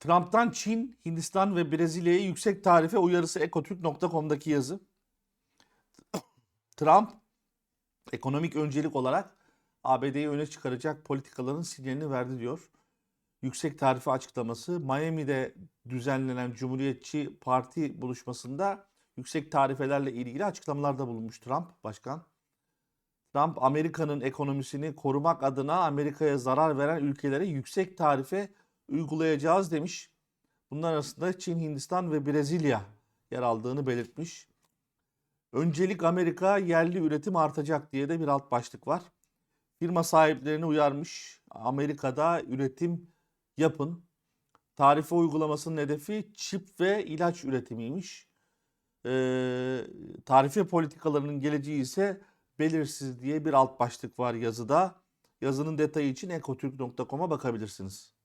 Trump'tan Çin, Hindistan ve Brezilya'ya yüksek tarife uyarısı ekotürk.com'daki yazı. Trump ekonomik öncelik olarak ABD'yi öne çıkaracak politikaların sinyalini verdi diyor. Yüksek tarife açıklaması Miami'de düzenlenen Cumhuriyetçi Parti buluşmasında yüksek tarifelerle ilgili açıklamalarda bulunmuş Trump başkan. Trump Amerika'nın ekonomisini korumak adına Amerika'ya zarar veren ülkelere yüksek tarife uygulayacağız demiş. Bunlar arasında Çin, Hindistan ve Brezilya yer aldığını belirtmiş. Öncelik Amerika yerli üretim artacak diye de bir alt başlık var. Firma sahiplerini uyarmış. Amerika'da üretim yapın. Tarife uygulamasının hedefi çip ve ilaç üretimiymiş. Ee, tarife politikalarının geleceği ise belirsiz diye bir alt başlık var yazıda. Yazının detayı için ekotürk.com'a bakabilirsiniz.